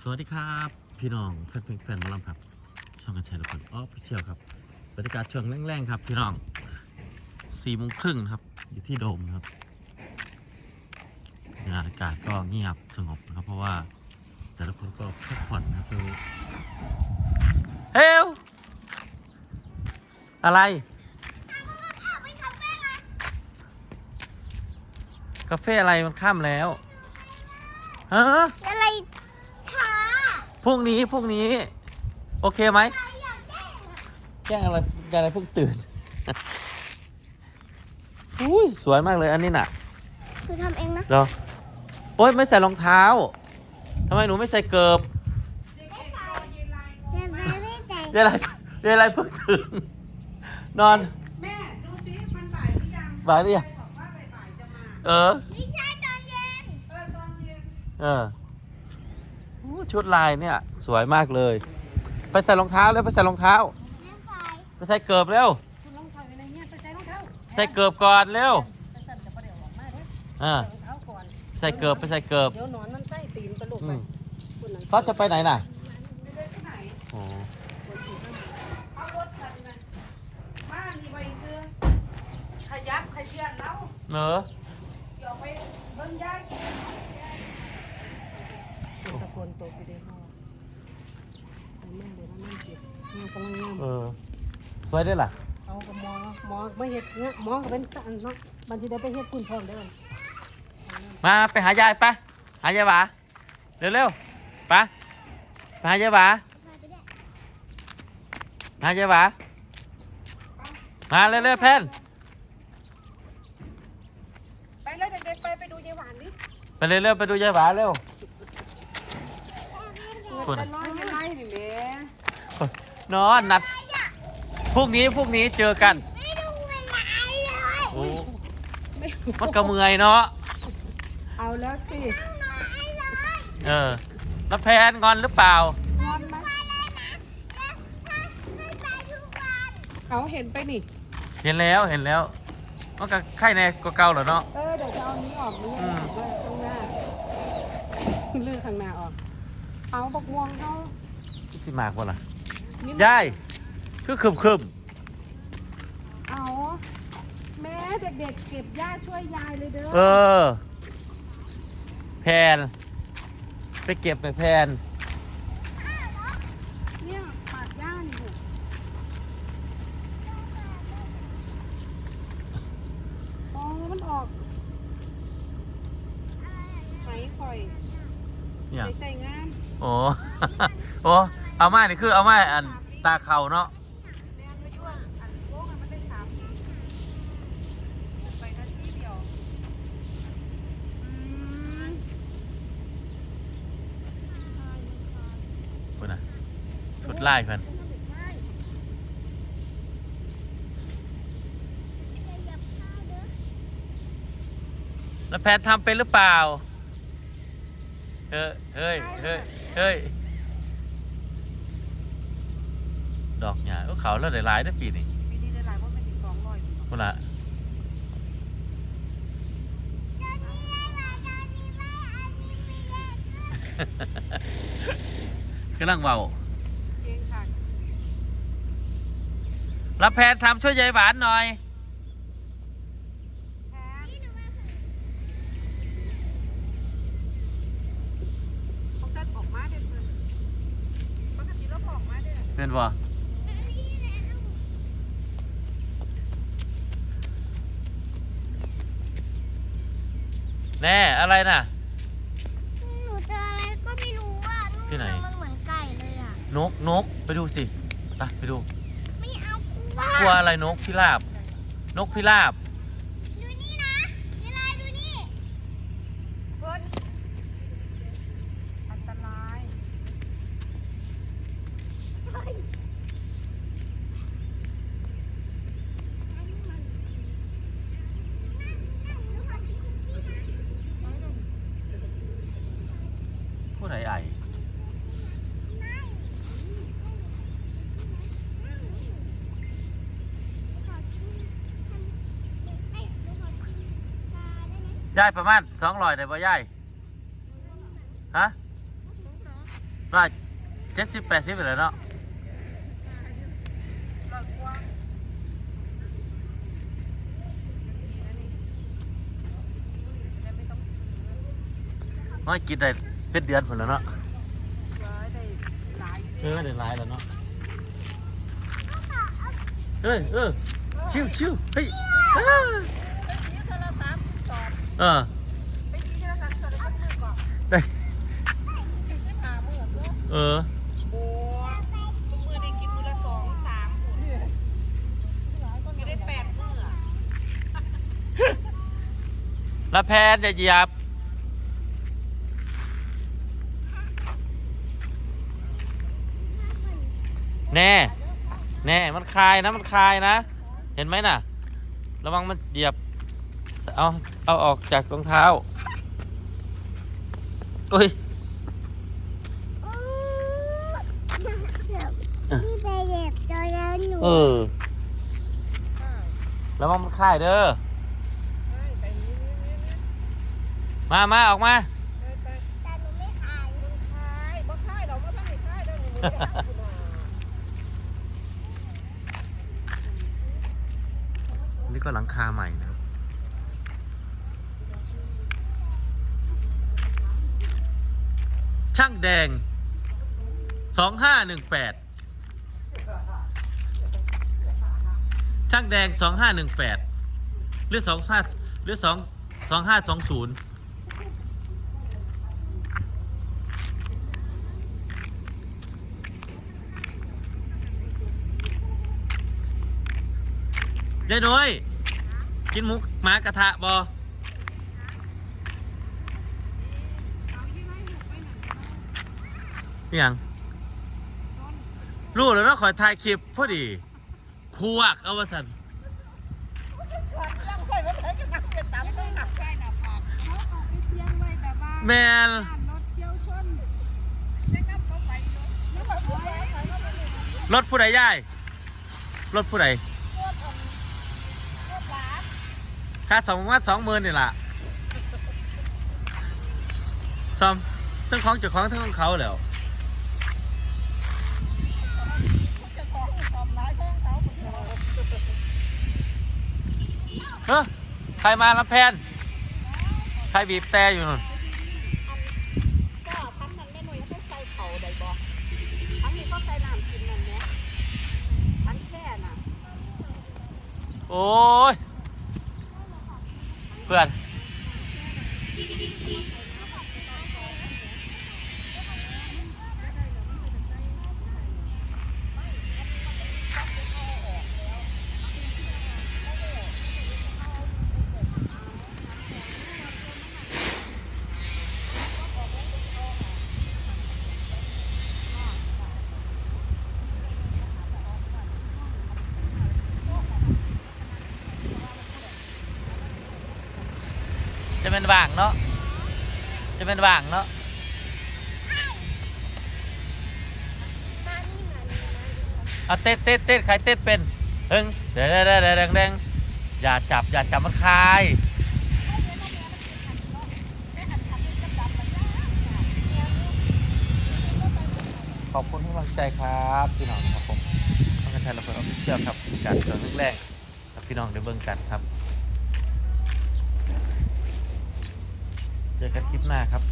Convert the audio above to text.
สวัสดีครับ พี่น้องแฟนเพลงแฟนมอลำครับ ช่องกระชายละคนออฟฟิเชียลครับบรรยากาศช่วงแรงๆครับ พี่น้องสี่โมงครึ่งครับ อยู่ที่โดมครับบรรยากาศก็เงียบสงบนะครับ เพราะว่า แต่ละคนก็พักผ่อนนะครับช่วงนี้เฮลอะไรกาแฟอะไรมันข้ามแล้วฮะอะไร พรุ่งนี้พรุ่งนี้ โอเคไหมใครอยากแก้อะแกล้งอะไรแกล้งอะไรเพิ่งตื่นอุ้ยสวยมากเลยอันนี้น่ะหนูทำเองนะเหรอโอ๊ยไม่ใส่รองเท้าทำไมหนูไม่ใส่เกิบยังไม่ได้ใจเรียอะไรเรียอะไรเพิ่งตื่นนอนแม่ดูสิมันบ่ายหรือยังบ่ายหรือยังใคบอกว่าบ่ายๆจะมาเออไม่ใช่ตอนเย็น เออตอนเย็นเอออู้ ชุดลายเนี่ย สวยมากเลย ไปใส่รองเท้าแล้วไปใส่รองเท้าเล่นไฟไปใส่เกิบเร็วคุณรองเท้าอยู่ในเนี้ยไปใส่รองเท้าใส่เกิบก่อนเร็วไปสั่นจะประเดี๋ยวออกมาเด้ออ่าใส่รองเท้าก่อนใส่เกิบไปใส่เกิบเดี๋ยวหนอนมันไส้ตีนไปลูกอืไปมคุณนั่นเขาจะไปไหนน่ะไม่ได้ที่ไหนโอ้เอารถคันนั้นมานี่ไปซื้อขยับขยื่นแล้วเนอะเดี๋ยวไปเบิ่งยาย ตะโกนตกไปเด้อพ่อไปแม่เดี๋ยวนั่นเก็บมันกำลังงามเออสวยด้วยล่ะ เอากับหมอหมอไม่เห็ดเนี่ยหมอก็เป็นสันเนาะมันจะได้ไปเฮ็ดคุณพร้อมเด้อมาไปหายายปะหายายหวาเร็วเร็วๆปะไปหายายหวาไฟไปด้วยหายายหวามาเร็วเร็วๆแพนไปเลยเด็กๆไปไปดูยายหวานดิไปเร็วเร็วๆไปดูยายหวาเร็ว เงินจะน้อยไม่ได้นี่แหม่นอนนัดพรุ่งนี้พรุ่งนี้เจอกันไม่ดูเวลาเลยโอ้มันก็เมื่อยเนาะเอาแล้วสิน้อยเลยเออแล้วแพนงอนหรือเปล่างอนไหมไปเลยนะแล้วถ้าไม่ไปทุกวันเอาเห็นไปนี่ เห็นแล้วเห็นแล้วมันก็ไข่ในก็เก่าเหรอเนาะเออเดี๋ยวจะเอานี้ออกนี้ออกด้วยข้างหน้าเลือกข้างหน้าออก เอาบักม่วงเขาสิมากวะล่ะนี่ยายคือคึมคึมเอาแม่เด็กๆเก็บหญ้าช่วยยายเลยเด้อๆเออ แพน ไปเก็บไปแพน เนี่ยปาดหญ้านี่ลูกอ๋อมันออกไหข่อย เนี่ย ไปใส่งาน โอ้โอ้เอาไม้นี่คือเอาไม้อันตาเข่าเนาะแม่ไม่ช่วยอันโลกมันได้สามทีไปนาทีเดียวอืมเพื่อนนะสุดไล่เพื่อนแล้วแพนทำเป็นหรือเปล่า เฮ้ยเฮ้ยเฮ้ยเฮ้ยดอกหญ้าเอ้าเขาแล้วได้หลายได้อปีนี้ปีนี้ได้หลายเพราะมันอีกสองร้อยพุ่นละกำลังเบาเก่งค่ะ รับแพนทำช่วยยายหวานหน่อย เด็ดเป็นบ่แน่อะไรน่ะ หนูเจออะไรก็ไม่รู้อะที่ไหน มันเหมือนไก่เลยอะ นกนกไปดูสิไปไปดู ไม่เอากลัวกลัวอะไรนกพิราบ นกพิราบ ดูนี่นะนี่ลายดูนี่ เพิ่นอันตราย ผู้ใดไอ ย้ายประมาณสองร้อยได้ป่ะยายฮะว่าเจ็ดสิบแปดสิบไปแล้วเนาะร้อยกว่าแต่ไม่ต้องซื้อน้อยกินได้เป็นเดือนผลแล้วเนาะร้ออยู่เออได้หลายแล้วเนาะเออเออชิวชิวเฮ้ยอ้า ไปชี้โทรศัพท์สอบ เออไปชี้โทรศัพท์สอบได้สักมือก่อนได้สี่สิบห้ามือก็เออโอ้ทุกมือได้กินมือละสองสามคนไม่ได้แปดมืออะแล้วแพนจะเหยียบแน่ แน่ มันคลายนะ มันคลายนะ เห็นไหมน่ะ ระวังมันเหยียบ เอา เอาออกจากรองเท้าอุ้ยนี่ไปเด็บตัวแล้วหนูเออระวังมันคลายเด้อไปนี่นี่นี่นี่มามาออกมาไปไปแต่หนูไม่ขายคายบ่คายดอกบ่ทันได้คายเด้อนี่นี่นี่คุณน่ะนี่ก็หลังคาใหม่นะครับ ช่างแดงสองห้าหนึ่งแปดช่างแดงสองห้าหนึ่งแปดหรือสองห้าหรือสองสองห้าสองศูนย์ยายน้อย กินหมุกหมากระทะบอ เอาที่ไว้หนูไปนั่นเนาะ นี่ ยังต้นรู้แล้วเนาะขอถ่ายคลิปพอดีควักเอาวสันตั้งไว้ไว้ใช้กันนักเป็นตามเลยหนักใช่หนักปากเขาออกไปเสียงไว้แบบว่าแมนบ้านรถเที่ยวชนเช็คอัพเขาไปอยู่นึกว่าผู้ใดไปเขาไปเลยรถผู้ใดย่ายรถผู้ใดรถของรถหลานค่าสองวัดสองหมื่นนี่ล่ะซ่อมทั้งของเจ้าของทั้งของเขาแล้ว เฮ้ใครมาลำแพน ใครบีบแต่อยู่นู่นก็ทั้งนั้นแม่หน่วยต้องใส่เขาได้บ่ทั้งนี้ก็ใส่น้ำกินนั่นแหละทั้งแค่น่ะ โอ้ย เพื่อน เป็นว่างเนาะจะเป็นว่างเนาะเอาเต้นเต้นเต้นใครเต้นเป็นเอิงเดงเดงเดงเดงเดงอย่าจับอย่าจับมันคายขอบคุณทุกกำลังใจครับพี่น้องครับผมต้องการใช้ระเบิดออฟฟิเชียลครับการเสริมแรกกับพี่น้องได้เบิ่งกันครับ เจอกันคลิปหน้าครับ